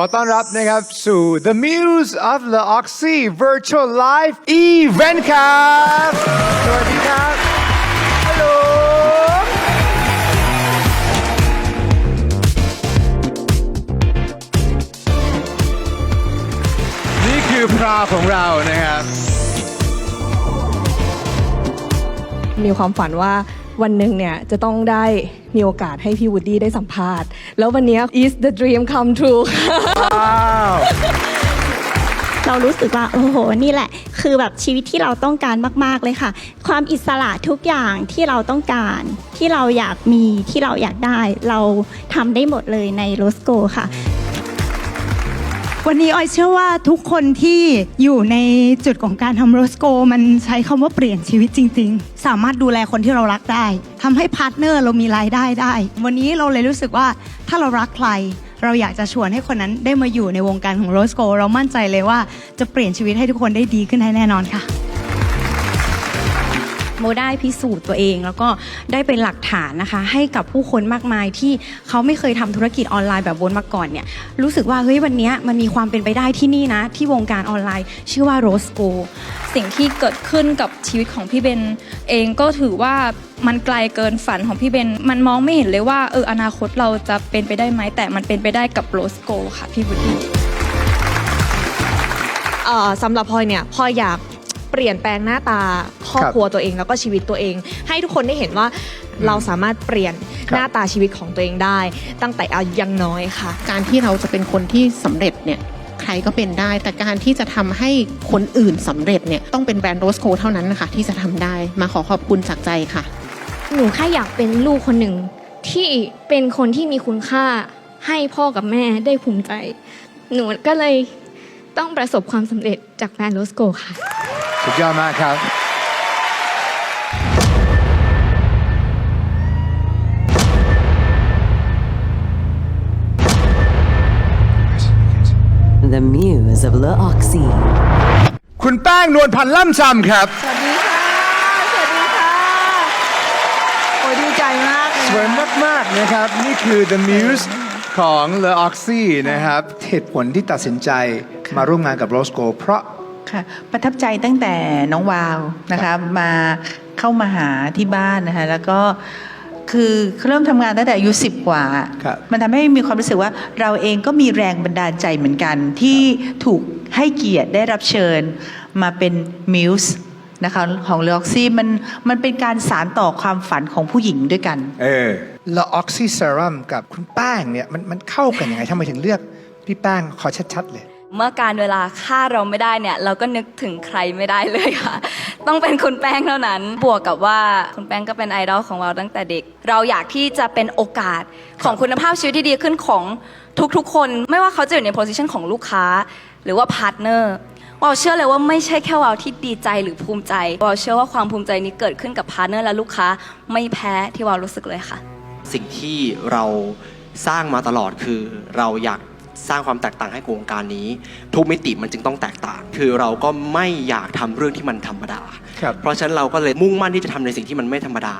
ขอต้อนรับนะครับสู่ The Muse of the Oxy Virtual Live Event ครับ สวัสดีครับ ฮัลโหล นี่คือพราวของเรานะครับ มีความฝันว่า วันหนึ่งเนี่ยจะต้องได้มีโอกาสให้พี่วูดดี้ได้สัมภาษณ์ แล้ววันเนี้ย is the dream come true ว้าวเรารู้สึกว่าโอ้โหนี่แหละ คือแบบชีวิตที่เราต้องการมาก ๆเลยค่ะ ความอิสระทุกอย่างที่เราต้องการ ที่เราอยากมีที่เราอยากได้ เราทำได้หมดเลยในโรสโกค่ะ วันนี้ออยเชื่อว่าทุกคนที่อยู่ในจุดของการทำโรสโก มันใช้คำว่าเปลี่ยนชีวิตจริง ๆ สามารถดูแลคนที่เรารักได้ทำให้พาร์ทเนอร์เรามีรายได้ได้ วันนี้เราเลยรู้สึกว่าถ้าเรารักใคร เราอยากจะชวนให้คนนั้นได้มาอยู่ในวงการของโรสโก เรามั่นใจเลยว่าจะเปลี่ยนชีวิตให้ทุกคนได้ดีขึ้นให้แน่นอนค่ะ โมได้พิสูจน์ตัวเอง แล้วก็ได้เป็นหลักฐานนะคะ ให้กับผู้คนมากมายที่เขาไม่เคยทำธุรกิจออนไลน์แบบวนมาก่อนเนี่ยรู้สึกว่าเฮ้ยวันนี้มันมีความเป็นไปได้ที่นี่นะ ที่วงการออนไลน์ ชื่อว่าโรสโกสิ่งที่เกิดขึ้นกับชีวิตของพี่เบนเองก็ถือว่ามันไกลเกินฝันของพี่เบน มันมองไม่เห็นเลยว่าเอออนาคตเราจะเป็นไปได้ไหมแต่มันเป็นไปได้กับโรสโกค่ะพี่บุตรีสำหรับพลอยเนี่ยพลอยอยาก เปลี่ยนแปลงหน้าตาครอบครับครัวตัวเองแล้วก็ชีวิตตัวเอง ให้ทุกคนได้เห็นว่าเราสามารถเปลี่ยนครับหน้าตาชีวิตของตัวเองได้ ตั้งแต่อายุยังน้อยค่ะ การที่เราจะเป็นคนที่สำเร็จเนี่ยใครก็เป็นได้ แต่การที่จะทำให้คนอื่นสำเร็จเนี่ยต้องเป็นแบรนด์โรสโคเท่านั้นนะคะที่จะทำได้มาขอขอบคุณจากใจค่ะ หนูแค่อยากเป็นลูกคนหนึ่งที่เป็นคนที่มีคุณค่าให้พ่อกับแม่ได้ภูมิใจ หนูก็เลยต้องประสบความสำเร็จจากแบรนด์โรสโกค่ะ สุดยอดมากครับ The Muse of Le Oxy. คุณแป้งนวลพันธ์ล่ำซำครับ สวัสดีค่ะ สวัสดีค่ะ โอ้ยดีใจมากเลยสวยมาก ๆ นะครับ นี่คือ The Muse ของ Le Oxy นะครับเหตุผลที่ตัดสินใจมาร่วมงานกับ Roscoe เพราะ ค่ะประทับใจตั้งแต่น้องวาวนะคะมาเข้ามาหาที่บ้านนะคะแล้วก็คือเริ่มทำงานตั้งแต่อายุสิบกว่า ครับมันทำให้มีความรู้สึกว่าเราเองก็มีแรงบันดาลใจเหมือนกัน ที่ถูกให้เกียรติได้รับเชิญมาเป็นมิวส์นะคะของเลออกซี่มันมันเป็นการสารต่อความฝันของผู้หญิงด้วยกัน เออ Le Oxy Serum กับคุณแป้งเนี่ยมันมันเข้ากันยังไงทำไมถึงเลือกพี่แป้งขอชัดๆเลย เมื่อการเวลาฆ่าเราไม่ได้เนี่ย เราก็นึกถึงใครไม่ได้เลยค่ะ ต้องเป็นคุณแป้งเท่านั้น บวกกับว่าคุณแป้งก็เป็นไอดอลของเราตั้งแต่เด็ก เราอยากที่จะเป็นโอกาสของคุณภาพชีวิตที่ดีขึ้นของทุกๆ คน ไม่ว่าเขาจะอยู่ในโพสิชันของลูกค้า หรือว่าพาร์ทเนอร์วาวเชื่อเลยว่าไม่ใช่แค่วาวที่ดีใจหรือภูมิใจวาวเชื่อว่าความภูมิใจนี้เกิดขึ้นกับพาร์ทเนอร์และลูกค้า ไม่แพ้ที่วาวรู้สึกเลยค่ะ สิ่งที่เราสร้างมาตลอดคือเราอยาก สร้างความแตกต่างให้กับวงการนี้ ทุกมิติมันจึงต้องแตกต่าง คือเราก็ไม่อยากทำเรื่องที่มันธรรมดา ครับ เพราะฉะนั้นเราก็เลยมุ่งมั่นที่จะทำในสิ่งที่มันไม่ธรรมดา